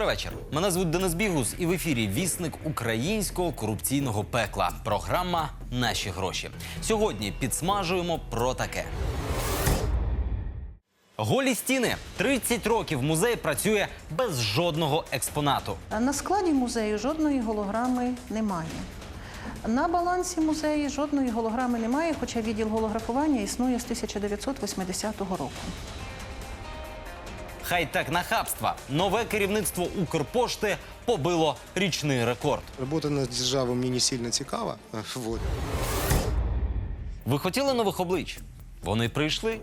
Добрий вечір. Мене звуть Денис Бігус, і в ефірі вісник українського корупційного пекла. Програма Наші гроші. Сьогодні підсмажуємо про таке. Голі стіни. 30 років музей працює без жодного експонату. На складі музею жодної голограми немає. На балансі музею жодної голограми немає, хоча відділ голографування існує з 1980 року. Хай-тек нахабства. Нове керівництво Укрпошти побило річний рекорд. Робота на державу мені не сильно цікава. Вот. Ви хотіли нових облич? Вони прийшли.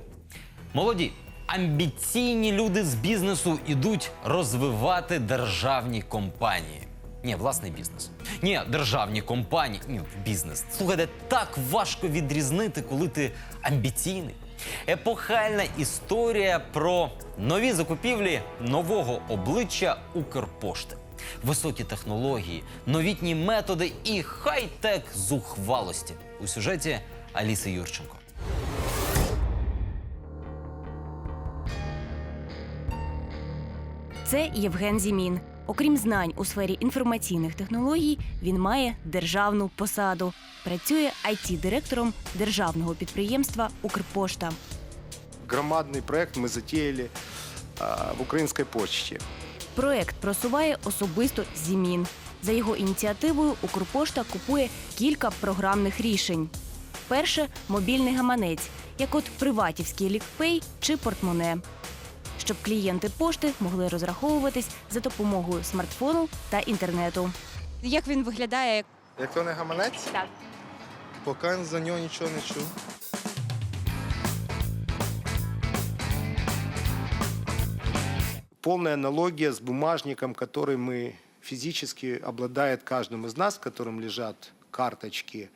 Молоді, амбіційні люди з бізнесу ідуть розвивати державні компанії. Ні, власний бізнес. Ні, державні компанії. Ні, бізнес. Слухайте, так важко відрізнити, коли ти амбіційний. Епохальна історія про нові закупівлі нового обличчя Укрпошти. Високі технології, новітні методи і хай-тек зухвалості у сюжеті Аліси Юрченко. Це Євген Зімін. Окрім знань у сфері інформаційних технологій, він має державну посаду. Працює it директором державного підприємства Укрпошта. Громадний проект ми затіяли в українській почті. Проект просуває особисто Зімін. За його ініціативою Укрпошта купує кілька програмних рішень. Перше мобільний гаманець, як от приватівський лікпей чи портмоне Щоб клієнти пошти могли розраховуватись за допомогою смартфону та інтернету. Як він виглядає? Як то не гаманець? Так. Поки за нього нічого не чув. Полная аналогия с бумажником, который мы физически обладает каждым из нас, в котором лежат карточки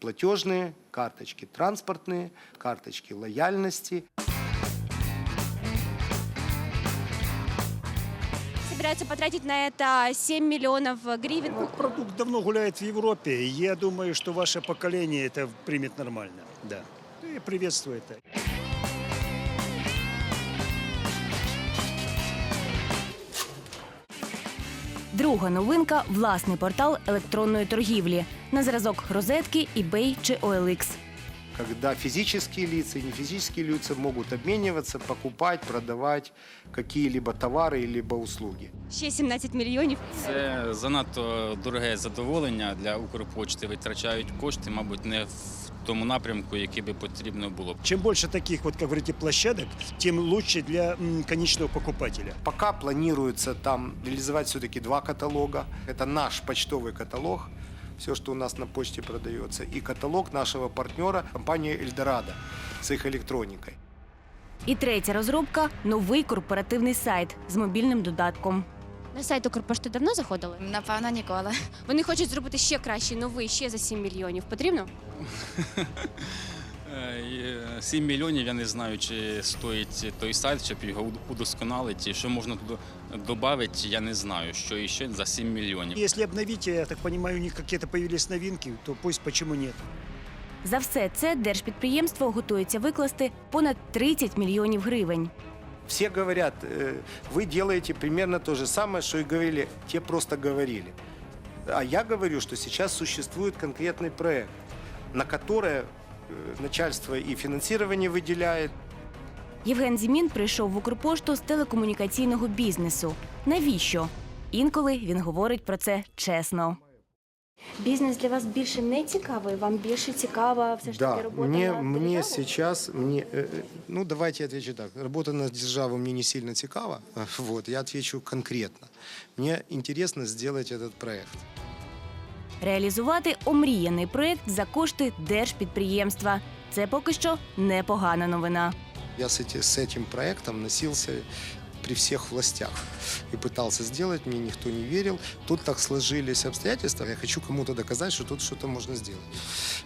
платежные, карточки транспортные, карточки лояльности. Собираются потратить на это 7 миллионов гривен. Ну, Продукт давно гуляет в Европе, и я думаю, что ваше поколение это примет нормально. Да. И приветствую это. Друга новинка власний портал електронної торгівлі на зразок розетки, eBay чи OLX. когда физические лица и нефизические лица могут обмениваться, покупать, продавать какие-либо товары либо услуги. Ще 17 мільйонів. Це занадто дороге задоволення для Укрпочти. Витрачають кошти, мабуть, не в тому напрямку, який би потрібно було. Чем больше таких, вот как говорите, площадок, тем лучше для м, конечного покупателя. Пока планируется там реализовать все-таки два каталога. Это наш почтовый каталог, все, что у нас на почте продается, и каталог нашего партнера, компании «Эльдорадо» с их электроникой. І третя розробка новий корпоративний сайт з мобільним додатком. На сайт Укрпошти давно заходили? Напевно, ніколи. Вони хочуть зробити ще кращий, новий, ще за 7 мільйонів. Потрібно? Е, 7 мільйонів я не знаю, чи стоїть той сайт, щоб його удосконалити. Що можна туди додати, я не знаю, що іще за 7 мільйонів. Если обновить, я так понимаю, у них какие-то появились новинки, то пусть почему нет. За все це держпідприємство готується викласти понад 30 мільйонів гривень. Все говорят, э, вы делаете примерно то же самое, что и говорили, те просто говорили. А я говорю, что сейчас существует конкретный проект, на который э, начальство и финансирование выделяет, Євген Зімін прийшов в Укрпошту з телекомунікаційного бізнесу. Навіщо? Інколи він говорить про це чесно. Бізнес для вас більше не цікавий, вам більше цікава все ж Да, таки робота мне, на мне державу? сейчас, мне, э, э, ну давайте я отвечу так. Работа на державу мне не сильно цікава, вот, я отвечу конкретно. Мне интересно сделать этот проект. Реалізувати омріяний проєкт за кошти держпідприємства. Це поки що непогана новина. Я с, эти- с этим проектом носился при всех властях и пытался сделать, мне никто не верил. Тут так сложились обстоятельства, я хочу кому-то доказать, что тут что-то можно сделать.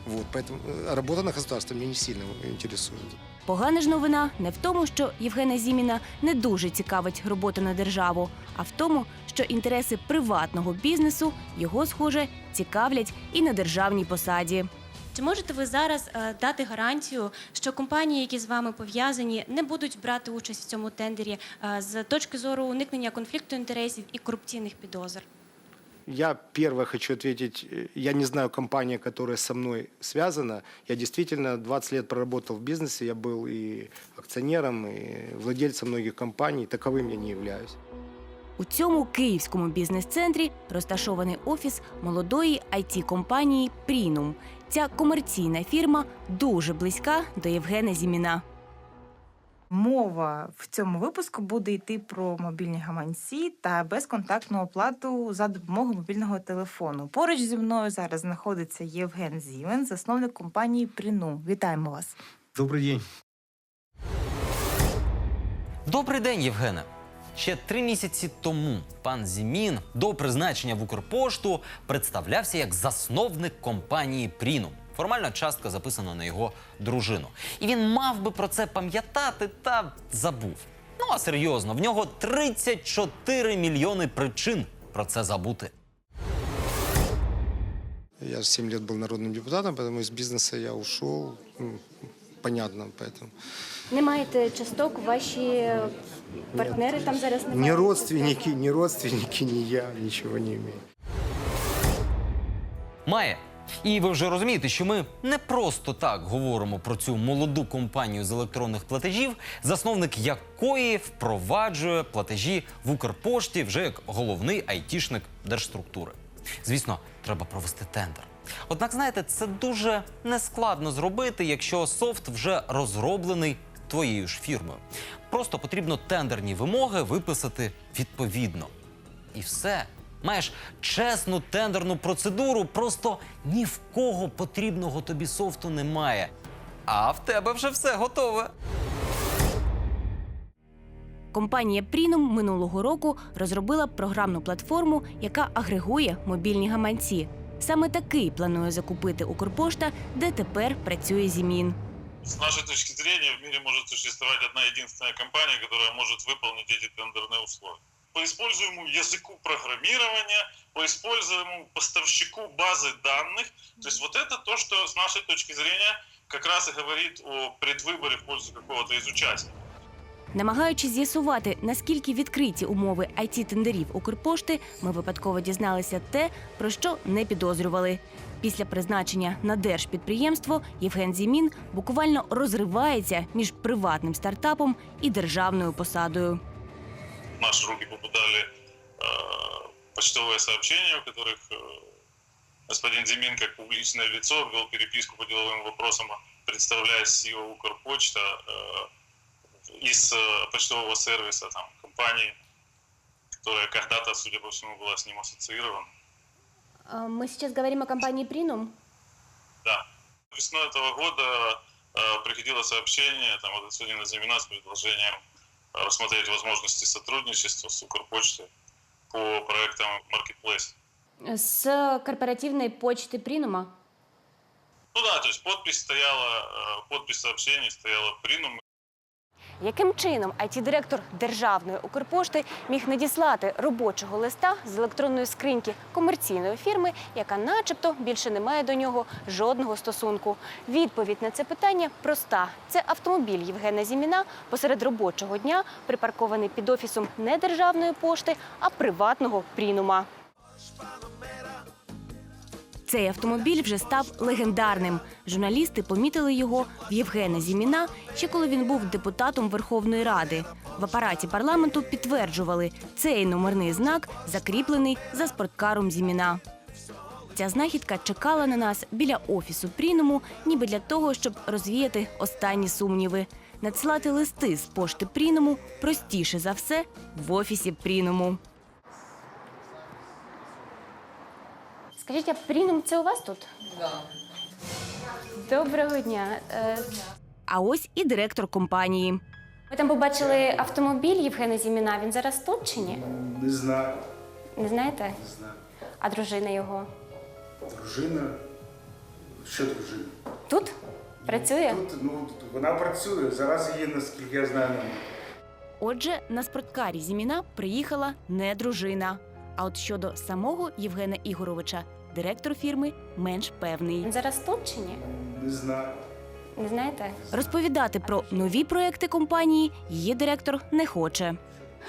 Вот, поэтому э, работа на государство меня не сильно интересует. Погана ж новина не в тому, що Євгена Зіміна не дуже цікавить робота на державу, а в тому, що інтереси приватного бізнесу його, схоже, цікавлять і на державній посаді. Чи можете ви зараз е, дати гарантію, що компанії, які з вами пов'язані, не будуть брати участь в цьому тендері е, з точки зору уникнення конфлікту інтересів і корупційних підозр? Я первое хочу ответить, э, я не знаю компания, которая со мной связана. Я действительно 20 лет проработал в бизнесе, я был и акционером, и владельцем многих компаний, таковым я не являюсь. У цьому київському бізнес-центрі розташований офіс молодої it компанії Прінум. Ця комерційна фірма дуже близька до Євгена Зіміна. Мова в цьому випуску буде йти про мобільні гаманці та безконтактну оплату за допомогою мобільного телефону. Поруч зі мною зараз знаходиться Євген Зімен, засновник компанії Пріну. Вітаємо вас. Добрый день. Добрий день, Євгене. Ще три місяці тому пан Зімін до призначення в Укрпошту представлявся як засновник компанії Прінум. Формально частка записана на його дружину. І він мав би про це пам'ятати та забув. Ну а серйозно, в нього 34 мільйони причин про це забути. Я 7 лет был народным депутатом, поэтому из бизнеса я ушел. М, Понятно, поэтому. Не маєте часток, ваші партнери там зараз не Ни родственники, ни родственники, ни я ничего не имею. Має. І ви вже розумієте, що ми не просто так говоримо про цю молоду компанію з електронних платежів, засновник якої впроваджує платежі в Укрпошті вже як головний айтішник держструктури. Звісно, треба провести тендер. Однак, знаєте, це дуже нескладно зробити, якщо софт вже розроблений твоєю ж фірмою. Просто потрібно тендерні вимоги виписати відповідно. І все. Маєш чесну тендерну процедуру, просто ні в кого потрібного тобі софту немає. А в тебе вже все готове. Компанія Прінум минулого року розробила програмну платформу, яка агрегує мобільні гаманці. Саме такий планує закупити Укрпошта, де тепер працює Зімін. С нашей точки зрения в мире может существовать одна единственная компания, которая может выполнить эти тендерные условия. По используемому языку программирования, по используемому поставщику базы данных. То есть вот это то, что с нашей точки зрения как раз и говорит о предвыборе в пользу какого-то из участников. Намагаючись з'ясувати, наскільки відкриті умови it тендерів Укрпошти, ми випадково дізналися те, про що не підозрювали. Після призначення на держпідприємство Євген Зімін буквально розривається між приватним стартапом і державною посадою. В наши руки попадали э, почтовые сообщения, в которых э, господин Зимин как публичное лицо вел переписку по деловым вопросам, представляясь CEO Укрпочта э, из э, почтового сервиса там, компании, которая когда-то, судя по всему, была с ним ассоциирована. Ми зараз говоримо о компанії Прінум. Да. Весной этого года э, приходило сообщение там, от господина Зимина с предложением э, рассмотреть возможности сотрудничества с Укрпочтой по проектам Marketplace. З корпоративної почти Прінума. Ну да, то есть подпись стояла, э, подпись сообщений стояла Принум. Яким чином it директор державної Укрпошти міг надіслати робочого листа з електронної скриньки комерційної фірми, яка, начебто, більше не має до нього жодного стосунку? Відповідь на це питання проста: це автомобіль Євгена Зіміна посеред робочого дня, припаркований під офісом не державної пошти, а приватного прінума. Цей автомобіль вже став легендарним. Журналісти помітили його в Євгена Зіміна ще коли він був депутатом Верховної Ради. В апараті парламенту підтверджували, цей номерний знак закріплений за спорткаром Зіміна. Ця знахідка чекала на нас біля офісу Пріному, ніби для того, щоб розвіяти останні сумніви. Надсилати листи з пошти Пріному простіше за все в офісі Пріному. Скажіть, а Прінум це у вас тут? Доброго дня. Е, А ось і директор компанії. Ми там побачили автомобіль Євгена Зіміна. Він зараз тут чи ні? Не знаю. Не знаєте? Не знаю. А дружина його Дружина. Що дружина? тут працює? Тут ну вона працює. Зараз її, наскільки я знаю, немає. Отже, на спорткарі Зіміна приїхала не дружина. А от щодо самого Євгена Ігоровича, директор фірми менш певний. Він зараз тут чи ні? Не знаю. Не знаєте? Розповідати про нові проекти компанії її директор не хоче.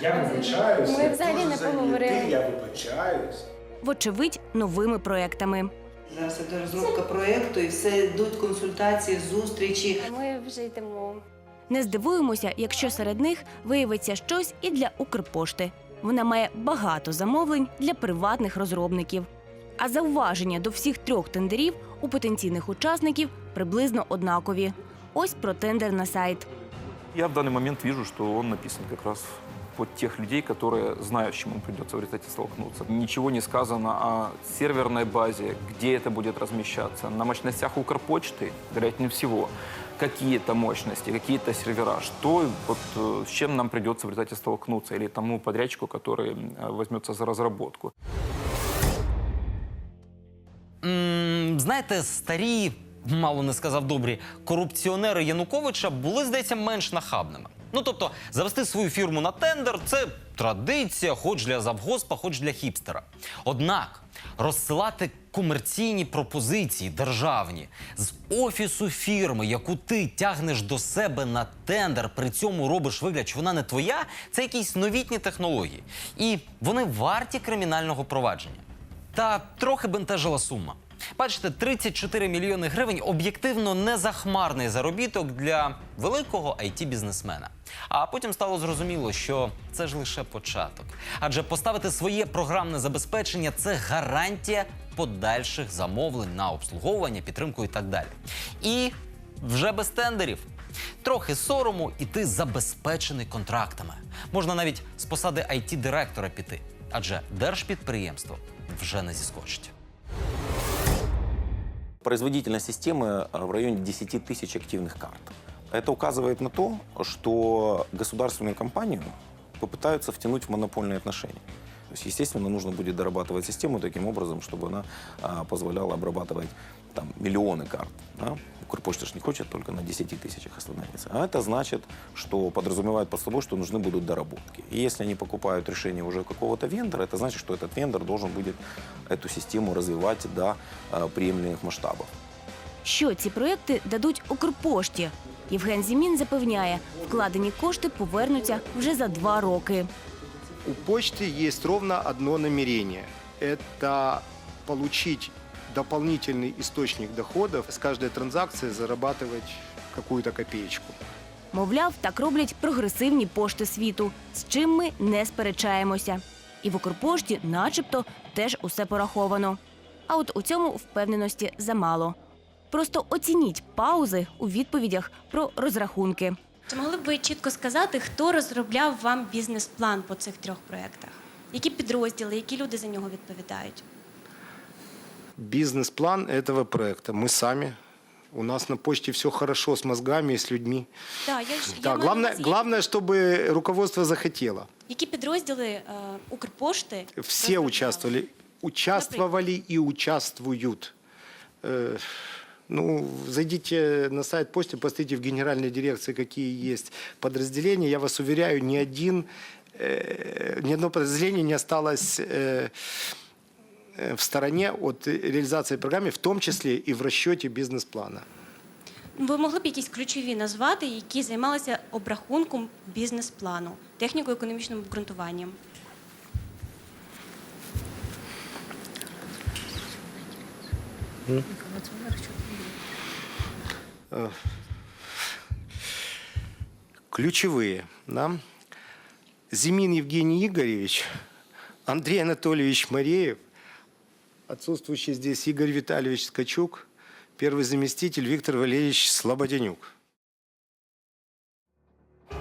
Я вибачаюся. Ми взагалі не поговорили. Я вибачаюсь. Вочевидь, новими проектами. Зараз іде розробка проєкту і все йдуть консультації, зустрічі. Ми вже йдемо. Не здивуємося, якщо серед них виявиться щось і для Укрпошти. Вона має багато замовлень для приватних розробників. А зауваження до всіх трьох тендерів у потенційних учасників приблизно однакові. Ось про тендер на сайт. Я в данный момент вижу, что он написан как раз под тех людей, которые знают, с чем им придется в результате столкнуться. Ничего не сказано о серверной базе, где это будет размещаться. На мощностях Укрпочты, вероятнее всего, какие-то мощности, какие-то сервера. Что, вот, э, с чем нам придется в результате столкнуться или тому подрядчику, который э, возьмется за разработку. Знаєте, старі, мало не сказав добрі, корупціонери Януковича були, здається, менш нахабними. Ну тобто, завести свою фірму на тендер це традиція, хоч для завгоспа, хоч для хіпстера. Однак розсилати комерційні пропозиції державні з офісу фірми, яку ти тягнеш до себе на тендер, при цьому робиш вигляд, що вона не твоя, це якісь новітні технології. І вони варті кримінального провадження. Та трохи бентежила сума. Бачите, 34 мільйони гривень об'єктивно незахмарний заробіток для великого it бізнесмена А потім стало зрозуміло, що це ж лише початок. Адже поставити своє програмне забезпечення це гарантія подальших замовлень на обслуговування, підтримку і так далі. І вже без тендерів. Трохи сорому, і ти забезпечений контрактами. Можна навіть з посади it директора піти, адже держпідприємство вже не зіскочить. Производительность системы э, в районе 10 тысяч активных карт. Это указывает на то, что государственную компанию попытаются втянуть в монопольные отношения. То есть, естественно, нужно будет дорабатывать систему таким образом, чтобы она а, позволяла обрабатывать там, миллионы карт. Да? Укрпочта ж не хочет только на 10 тысячах остановиться. А это значит, что подразумевает под собой, что нужны будут доработки. И если они покупают решение уже какого-то вендора, это значит, что этот вендор должен будет эту систему развивать до а, приемлемых масштабов. Що ці проекти дадуть Укрпошті? Євген Зімін запевняє, вкладені кошти повернуться вже за два роки. У почты есть ровно одно намерение. Это получить дополнительный источник доходов, с каждой транзакции зарабатывать какую-то копеечку. Мовляв, так роблять прогресивні пошти світу, з чим ми не сперечаємося. І в Укрпошті, начебто, теж усе пораховано. А от у цьому впевненості замало. Просто оцініть паузи у відповідях про розрахунки. Чи могли б ви чітко сказати, хто розробляв вам бізнес-план по цих трьох проєктах? Які підрозділи, які люди за нього відповідають? Бизнес-план этого проекта мы сами. У нас на почте все хорошо с мозгами и с людьми. Да, я ж я Да, маю на главное, увазі, главное, чтобы руководство захотело. які підрозділи е, Укрпошти Все розробляли? участвовали, участвовали и участвуют. Э, Ну, зайдите на сайт почты, посмотрите в генеральной дирекции, какие есть подразделения. Я вас уверяю, ни один, э, ни одно подразделение не осталось э, э, в стороне от реализации программы, в том числе и в расчете бизнес-плана. Ви могли б якісь ключові назвати, які займалися обрахунком бізнес-плану, техніко-економічним обґрунтуванням? Э, ключевые. Да? Зимин Евгений Игоревич, Андрей Анатольевич Мареев, отсутствующий здесь Игорь Витальевич Скачук, первый заместитель Виктор Валерьевич Слободянюк.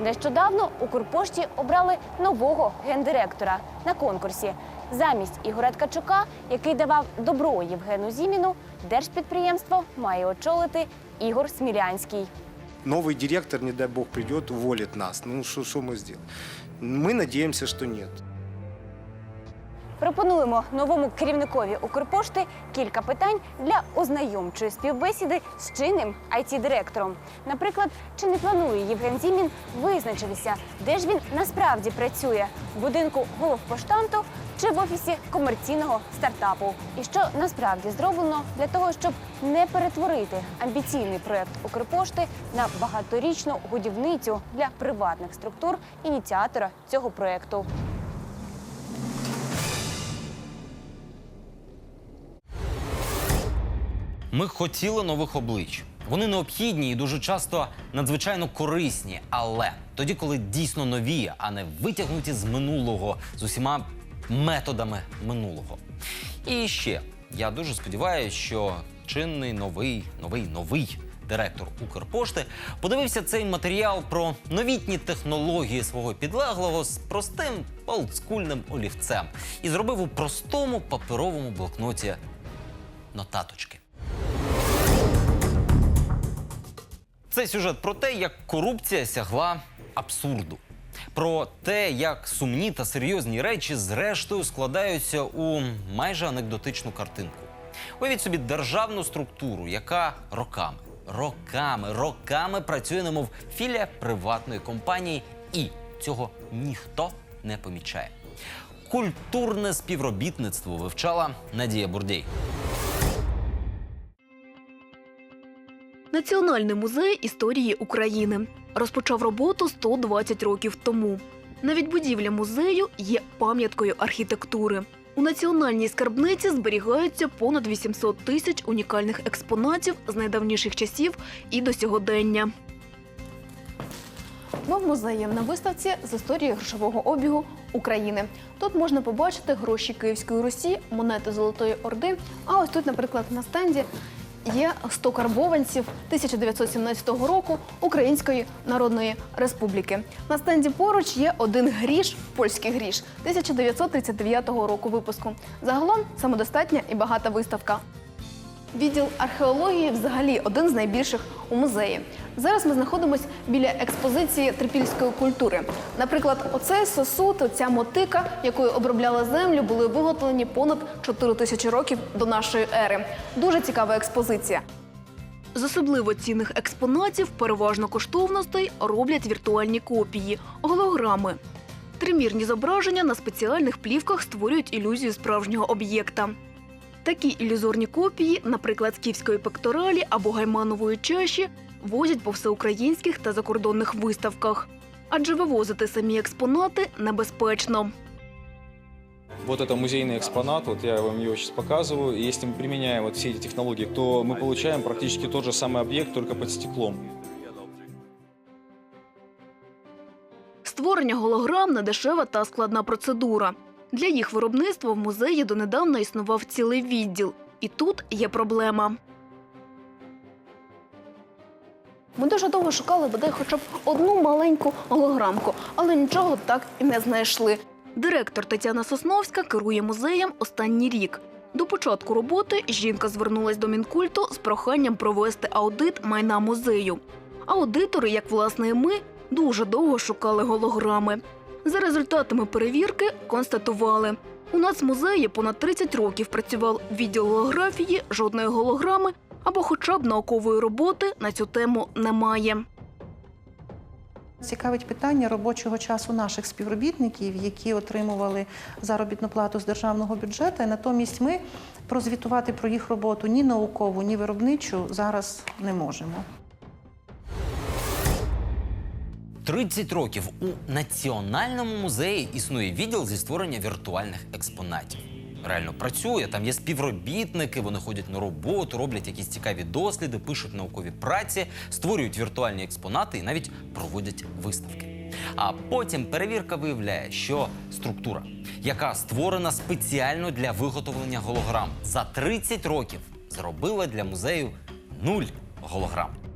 Нещодавно Укрпошті обрали нового гендиректора на конкурсі. Замість Ігоря Ткачука, який давав добро Євгену Зіміну, держпідприємство має очолити Ігор Смілянський. Новый директор, не дай бог, придет, уволит нас. Ну, что что мы сделаем? Мы надеемся, что нет. Пропонуємо новому керівникові Укрпошти кілька питань для ознайомчої співбесіди з чинним it директором Наприклад, чи не планує Євген Зімін визначитися, де ж він насправді працює в будинку головпоштамту чи в офісі комерційного стартапу, і що насправді зроблено для того, щоб не перетворити амбіційний проект Укрпошти на багаторічну годівницю для приватних структур ініціатора цього проекту. Ми хотіли нових облич. Вони необхідні і дуже часто надзвичайно корисні. Але тоді, коли дійсно нові, а не витягнуті з минулого з усіма методами минулого. І ще я дуже сподіваюся, що чинний новий, новий, новий директор Укрпошти подивився цей матеріал про новітні технології свого підлеглого з простим олдскульним олівцем і зробив у простому паперовому блокноті нотаточки. Це сюжет про те, як корупція сягла абсурду. Про те, як сумні та серйозні речі зрештою складаються у майже анекдотичну картинку. Уявіть собі державну структуру, яка роками, роками, роками працює, немов філія приватної компанії, і цього ніхто не помічає. Культурне співробітництво вивчала Надія Бурдєй. Національний музей історії України розпочав роботу 120 років тому. Навіть будівля музею є пам'яткою архітектури. У національній скарбниці зберігаються понад 800 тисяч унікальних експонатів з найдавніших часів і до сьогодення. Ми в музеї на виставці з історії грошового обігу України. Тут можна побачити гроші Київської Русі, монети Золотої Орди. А ось тут, наприклад, на стенді є 100 карбованців 1917 року Української Народної Республіки. На стенді поруч є один гріш, польський гріш 1939 року випуску. Загалом самодостатня і багата виставка. Відділ археології взагалі один з найбільших у музеї. Зараз ми знаходимося біля експозиції трипільської культури. Наприклад, оцей сосуд, оця мотика, якою обробляли землю, були виготовлені понад 4 тисячі років до нашої ери. Дуже цікава експозиція. З особливо цінних експонатів, переважно коштовностей, роблять віртуальні копії, голограми. Тримірні зображення на спеціальних плівках створюють ілюзію справжнього об'єкта. Такі ілюзорні копії, наприклад, скіфської пекторалі або гайманової чаші, возять по всеукраїнських та закордонних виставках. Адже вивозити самі експонати небезпечно. Вот это музейный экспонат, вот я вам его сейчас показываю. И если мы применяем вот все эти технологии, то мы получаем практически тот же самый объект, только под стеклом. Створення голограм недешева та складна процедура. Для їх виробництва в музеї донедавна існував цілий відділ. І тут є проблема. Ми дуже довго шукали бодай хоча б одну маленьку голограмку, але нічого так і не знайшли. Директор Тетяна Сосновська керує музеєм останній рік. До початку роботи жінка звернулась до Мінкульту з проханням провести аудит майна музею. Аудитори, як власне і ми, дуже довго шукали голограми. За результатами перевірки констатували, у нацмузеї понад 30 років працював відділ голографії, жодної голограми або хоча б наукової роботи на цю тему немає. Цікавить питання робочого часу наших співробітників, які отримували заробітну плату з державного бюджету. Натомість ми прозвітувати про їх роботу ні наукову, ні виробничу зараз не можемо. 30 років у Національному музеї існує відділ зі створення віртуальних експонатів. Реально працює, там є співробітники, вони ходять на роботу, роблять якісь цікаві досліди, пишуть наукові праці, створюють віртуальні експонати і навіть проводять виставки. А потім перевірка виявляє, що структура, яка створена спеціально для виготовлення голограм, за 30 років зробила для музею нуль голограм.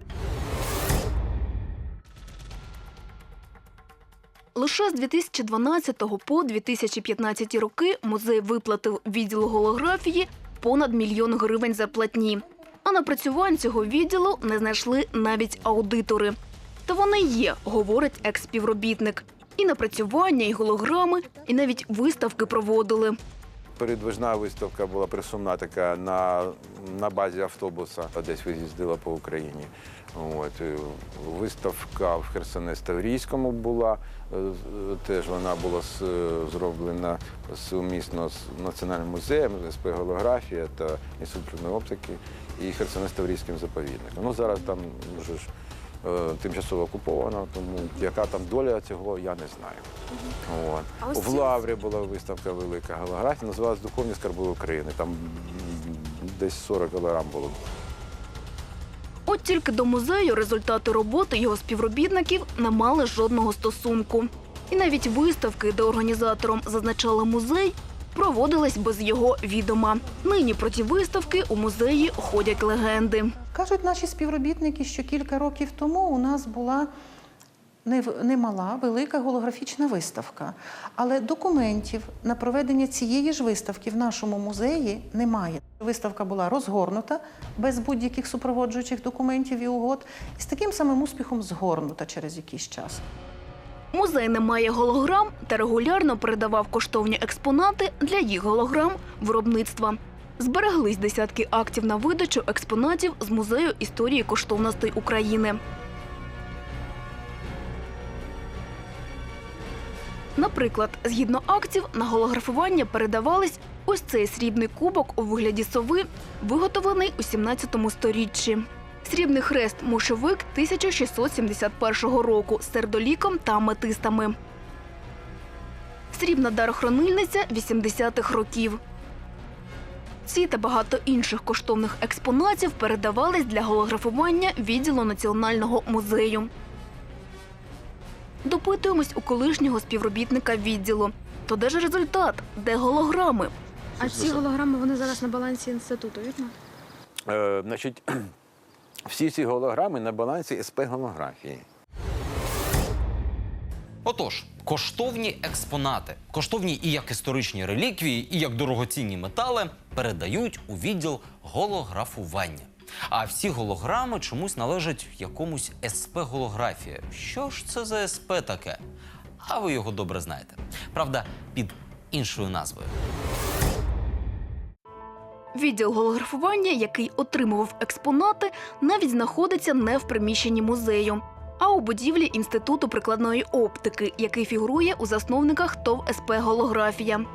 Лише з 2012 по 2015 роки музей виплатив відділу голографії понад мільйон гривень зарплатні. А напрацювань цього відділу не знайшли навіть аудитори. Та вони є, говорить екс-співробітник. І напрацювання, і голограми, і навіть виставки проводили. Передвижна виставка була присумна така на, на базі автобуса, десь виїздила по Україні. От. Виставка в Херсонес Таврійському була, теж вона була зроблена сумісно з Національним музеєм, СП голографія та інститутної оптики і Херсонес Таврійським заповідником. Ну, зараз там вже ж е, тимчасово окуповано, тому яка там доля цього, я не знаю. От. В Лаврі була виставка велика голографія, називалась Духовні скарби України. Там десь 40 кілограм було. От тільки до музею результати роботи його співробітників не мали жодного стосунку. І навіть виставки, де організатором зазначали музей, проводились без його відома. Нині про ті виставки у музеї ходять легенди. Кажуть наші співробітники, що кілька років тому у нас була немала, велика голографічна виставка. Але документів на проведення цієї ж виставки в нашому музеї немає. Виставка була розгорнута без будь-яких супроводжуючих документів і угод, і з таким самим успіхом згорнута через якийсь час. Музей не має голограм та регулярно передавав коштовні експонати для їх голограм виробництва. Збереглись десятки актів на видачу експонатів з музею історії коштовностей України. Наприклад, згідно актів, на голографування передавались ось цей срібний кубок у вигляді сови, виготовлений у 17 сторіччі. Срібний хрест мушовик 1671 року з сердоліком та аметистами. Срібна дарохранильниця 80-х років. Ці та багато інших коштовних експонатів передавались для голографування відділу Національного музею. Допитуємось у колишнього співробітника відділу. То де ж результат? Де голограми? А ці голограми вони зараз на балансі інституту, вірно? Е, значить, всі ці голограми на балансі СП голографії. Отож, коштовні експонати, коштовні і як історичні реліквії, і як дорогоцінні метали передають у відділ голографування. А всі голограми чомусь належать якомусь СП голографія. Що ж це за СП таке? А ви його добре знаєте. Правда, під іншою назвою. Відділ голографування, який отримував експонати, навіть знаходиться не в приміщенні музею, а у будівлі Інституту прикладної оптики, який фігурує у засновниках ТОВ СП Голографія.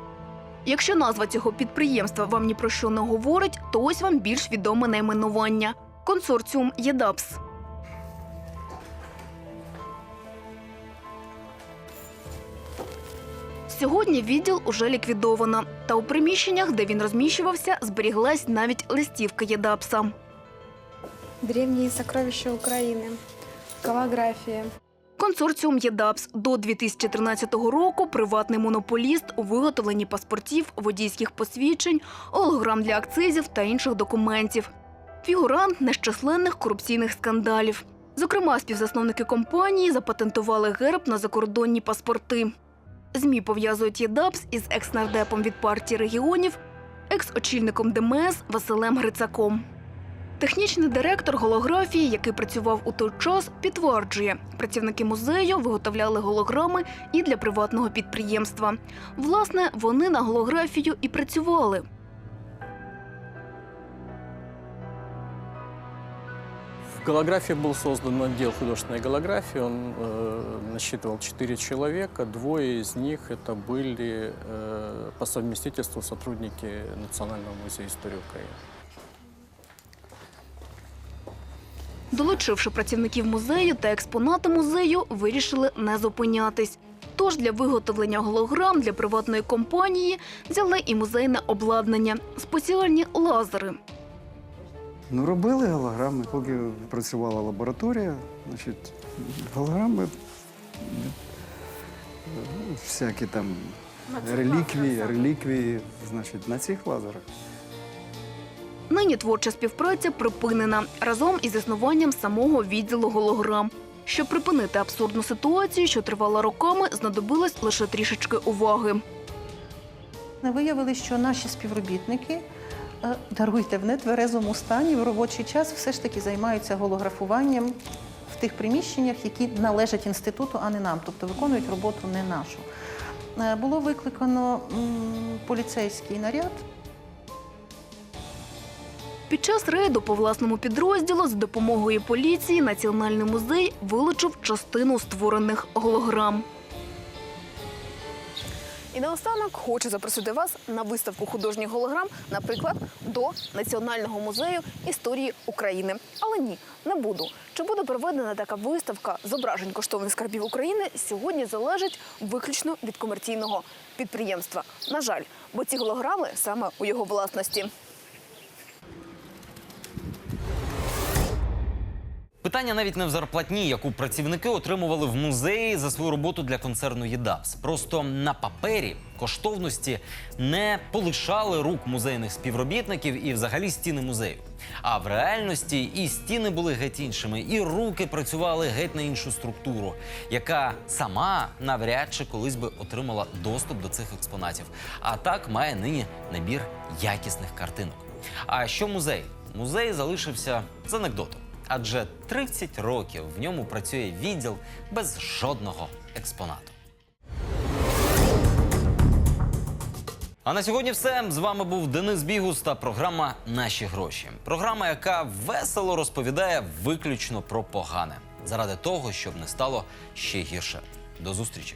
Якщо назва цього підприємства вам ні про що не говорить, то ось вам більш відоме найменування консорціум ЄДАПС. Сьогодні відділ уже ліквідовано. Та у приміщеннях, де він розміщувався, зберіглась навіть листівка ЄДАПСа. Древні сокровища України. Калографія. Консорціум ЄДАПС до 2013 року приватний монополіст у виготовленні паспортів, водійських посвідчень, голограм для акцизів та інших документів. Фігурант нещасленних корупційних скандалів. Зокрема, співзасновники компанії запатентували герб на закордонні паспорти. ЗМІ пов'язують ЄДАПС із екс-нардепом від партії регіонів, екс-очільником ДМС Василем Грицаком. Технічний директор голографії, який працював у той час, підтверджує, працівники музею виготовляли голограми і для приватного підприємства. Власне, вони на голографію і працювали. В голографии был создан отдел художественной голографии. Он э, насчитывал четыре человека. Двое из них это были э, по совместительству сотрудники Национального музея истории Украины. Долучивши працівників музею та експонати музею, вирішили не зупинятись. Тож для виготовлення голограм для приватної компанії взяли і музейне обладнання спеціальні лазери. Ну, робили голограми, поки працювала лабораторія. Значить, голограми всякі там реліквії, реліквії, значить, на цих лазерах. Нині творча співпраця припинена разом із існуванням самого відділу голограм. Щоб припинити абсурдну ситуацію, що тривала роками, знадобилось лише трішечки уваги. Ми виявили, що наші співробітники е, даруйте в нетверезому стані в робочий час все ж таки займаються голографуванням в тих приміщеннях, які належать інституту, а не нам, тобто виконують роботу не нашу. Е, Було викликано поліцейський наряд. Під час рейду по власному підрозділу з допомогою поліції Національний музей вилучив частину створених голограм. І наостанок хочу запросити вас на виставку художніх голограм, наприклад, до Національного музею історії України. Але ні, не буду. Чи буде проведена така виставка зображень коштовних скарбів України, сьогодні залежить виключно від комерційного підприємства. На жаль, бо ці голограми саме у його власності. Питання навіть не в зарплатні, яку працівники отримували в музеї за свою роботу для концерну ЄДАПС. Просто на папері коштовності не полишали рук музейних співробітників і взагалі стіни музею. А в реальності і стіни були геть іншими, і руки працювали геть на іншу структуру, яка сама навряд чи колись би отримала доступ до цих експонатів. А так має нині набір якісних картинок. А що музей? Музей залишився з анекдотом. Адже 30 років в ньому працює відділ без жодного експонату. А на сьогодні все. З вами був Денис Бігус та програма Наші гроші. Програма, яка весело розповідає виключно про погане, заради того, щоб не стало ще гірше. До зустрічі!